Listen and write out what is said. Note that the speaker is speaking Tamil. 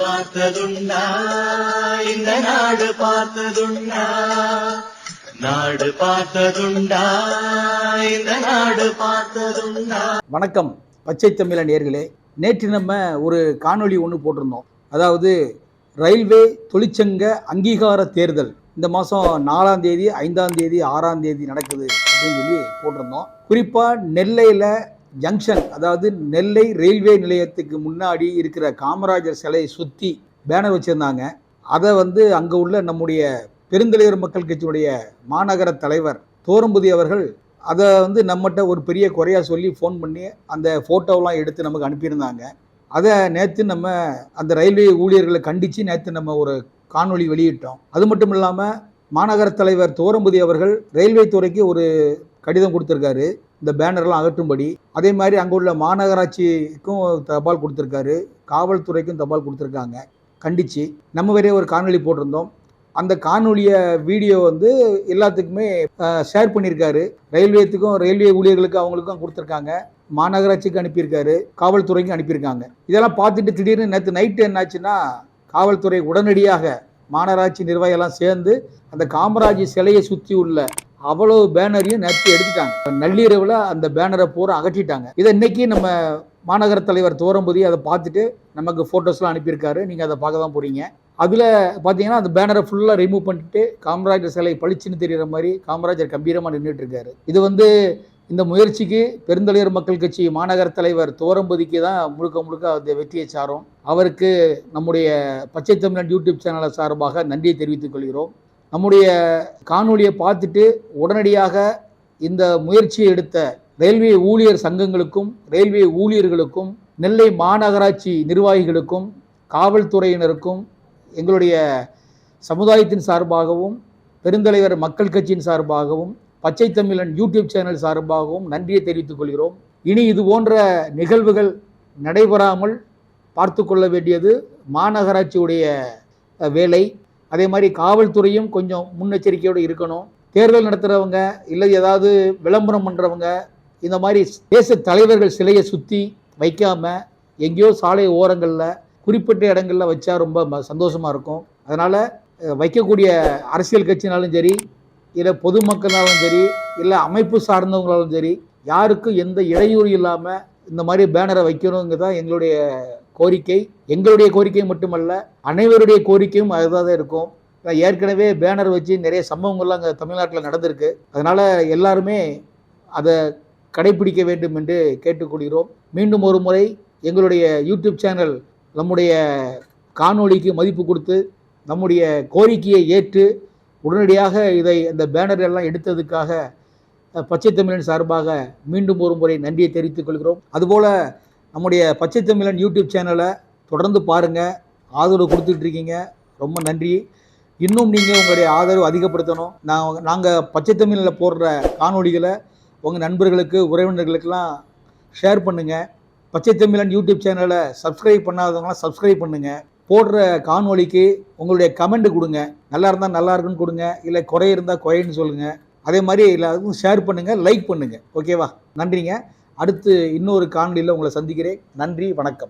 பார்த்ததுண்டா இந்த நாடு பார்த்ததுண்டா நாடு பார்த்ததுண்டா இந்த நாடு பார்த்ததுண்டா. வணக்கம் பச்சை தமிழ நேர்களே. நேற்று நம்ம ஒரு காணொளி ஒன்று போட்டிருந்தோம். அதாவது ரயில்வே தொழிற்சங்க அங்கீகார தேர்தல். இந்த மாதம் நாலாம் தேதி ஐந்தாம் தேதி ஆறாம் தேதி நடக்குது அப்படின்னு சொல்லி போட்டிருந்தோம். குறிப்பாக நெல்லையில் ஜங்ஷன் அதாவது நெல்லை ரயில்வே நிலையத்துக்கு முன்னாடி இருக்கிற காமராஜர் சிலையை சுற்றி பேனர் வச்சுருந்தாங்க. அதை வந்து அங்கே உள்ள நம்முடைய பெருந்தலைவர் மக்கள் கட்சியுடைய மாநகர தலைவர் தோரம்புதி அவர்கள் அதை வந்து நம்மகிட்ட ஒரு பெரிய குறையாக சொல்லி ஃபோன் பண்ணி அந்த ஃபோட்டோவெலாம் எடுத்து நமக்கு அனுப்பியிருந்தாங்க. அதை நேற்று நம்ம அந்த ரயில்வே ஊழியர்களை கண்டித்து நேற்று நம்ம ஒரு காணொளி வெளியிட்டோம். அது மட்டும் இல்லாமல் மாநகர தலைவர் தோரம்புதி அவர்கள் ரயில்வே துறைக்கு ஒரு கடிதம் கொடுத்துருக்காரு. இந்த பேனர்லாம் அகற்றும்படி அதே மாதிரி அங்கே உள்ள மாநகராட்சிக்கும் தபால் கொடுத்துருக்காரு காவல்துறைக்கும் தபால் கொடுத்துருக்காங்க. கண்டித்து நம்ம வேறே ஒரு காணொலி போட்டிருந்தோம். அந்த காணொலியை வீடியோ வந்து எல்லாத்துக்குமே ஷேர் பண்ணியிருக்காரு. ரயில்வேத்துக்கும் ரயில்வே ஊழியர்களுக்கு அவங்களுக்கும் கொடுத்துருக்காங்க. மாநகராட்சிக்கு அனுப்பியிருக்காரு காவல்துறைக்கும் அனுப்பியிருக்காங்க. இதெல்லாம் பார்த்துட்டு திடீர்னு நேற்று நைட்டு என்னாச்சுன்னா காவல்துறை உடனடியாக மாநகராட்சி நிர்வாகிகள்லாம் சேர்ந்து அந்த காமராஜ் சிலையை சுற்றி உள்ள அவ்வளவு பேனரையும் நேற்று எடுத்துட்டாங்க. நள்ளிரவில் அந்த பேனரை பூரா அகற்றிட்டாங்க. இதை இன்னைக்கு நம்ம மாநகர தலைவர் தோரம்புதி அதை பார்த்துட்டு நமக்கு ஃபோட்டோஸ்லாம் அனுப்பியிருக்காரு. நீங்கள் அதை பார்க்க தான் போகிறீங்க அதில் பார்த்தீங்கன்னா அந்த பேனரை ஃபுல்லாக ரிமூவ் பண்ணிட்டு காமராஜர் சிலை பளிச்சுன்னு தெரிகிற மாதிரி காமராஜர் கம்பீரமாக நின்றுட்டு இருக்காரு. இது வந்து இந்த முயற்சிக்கு பெருந்தலைவர் மக்கள் கட்சி மாநகர தலைவர் தோரம்பதிக்கு தான் முழுக்க முழுக்க அந்த வெற்றியை சாரும். அவருக்கு நம்முடைய பச்சை தமிழன் யூடியூப் சேனலை சார்பாக நன்றியை தெரிவித்துக் கொள்கிறோம். நம்முடைய காணொலியை பார்த்துட்டு உடனடியாக இந்த முயற்சியை எடுத்த ரயில்வே ஊழியர் சங்கங்களுக்கும் ரயில்வே ஊழியர்களுக்கும் நெல்லை மாநகராட்சி நிர்வாகிகளுக்கும் காவல்துறையினருக்கும் எங்களுடைய சமுதாயத்தின் சார்பாகவும் பெருந்தலைவர் மக்கள் கட்சியின் சார்பாகவும் பச்சை தமிழன் யூடியூப் சேனல் சார்பாகவும் நன்றியை தெரிவித்துக் கொள்கிறோம். இனி இது போன்ற நிகழ்வுகள் நடைபெறாமல் பார்த்து கொள்ள வேண்டியது மாநகராட்சியுடைய வேலை. அதே மாதிரி காவல்துறையும் கொஞ்சம் முன்னெச்சரிக்கையோடு இருக்கணும். தேர்தல் நடத்துகிறவங்க இல்லை ஏதாவது விளம்பரம் பண்ணுறவங்க இந்த மாதிரி தேச தலைவர்கள் சிலையை சுற்றி வைக்காமல் எங்கேயோ சாலை ஓரங்களில் குறிப்பிட்ட இடங்களில் வச்சா ரொம்ப ம- இருக்கும். அதனால் வைக்கக்கூடிய அரசியல் கட்சினாலும் சரி இல்லை பொதுமக்களாலும் சரி இல்லை அமைப்பு சார்ந்தவங்களாலும் சரி யாருக்கும் எந்த இடையூறு இல்லாமல் இந்த மாதிரி பேனரை வைக்கணுங்கிறது தான் எங்களுடைய கோரிக்கை. எங்களுடைய கோரிக்கை மட்டுமல்ல அனைவருடைய கோரிக்கையும் அதுதான் தான் இருக்கும். நான் ஏற்கனவே பேனர் வச்சு நிறைய சம்பவங்கள்லாம் அங்கே தமிழ்நாட்டில் நடந்திருக்கு. அதனால் எல்லாருமே அதை கடைபிடிக்க வேண்டும் என்று கேட்டுக்கொள்கிறோம். மீண்டும் ஒரு முறை எங்களுடைய யூடியூப் சேனல் நம்முடைய காணொளிக்கு மதிப்பு கொடுத்து நம்முடைய கோரிக்கையை ஏற்று உடனடியாக இதை இந்த பேனர் எல்லாம் எடுத்ததுக்காக பச்சை தமிழன் சார்பாக மீண்டும் ஒரு முறை நன்றியை தெரிவித்துக் கொள்கிறோம். அதுபோல் நம்முடைய பச்சை தமிழன் யூடியூப் சேனலை தொடர்ந்து பாருங்கள் ஆதரவு கொடுத்துட்டு இருக்கீங்க. ரொம்ப நன்றி. இன்னும் நீங்கள் உங்களுடைய ஆதரவு அதிகப்படுத்தணும். நான் நாங்கள் பச்சை தமிழில் போடுற காணொளிகளை உங்கள் நண்பர்களுக்கு உறவினர்களுக்கெல்லாம் ஷேர் பண்ணுங்கள் பச்சை தமிழன் யூடியூப் சேனலை சப்ஸ்கிரைப் பண்ணாதவங்களாம் சப்ஸ்கிரைப் பண்ணுங்கள் போடுற காணொளிக்கு உங்களுடைய கமெண்ட் கொடுங்க. நல்லா இருந்தால் நல்லா இருக்குன்னு கொடுங்க. இல்லை குறை இருந்தால் குறைன்னு சொல்லுங்கள் அதே மாதிரி எல்லாருக்கும் ஷேர் பண்ணுங்கள் லைக் பண்ணுங்கள் ஓகேவா நன்றிங்க. அடுத்து இன்னொரு காணொலியில் உங்களை சந்திக்கிறேன். நன்றி வணக்கம்.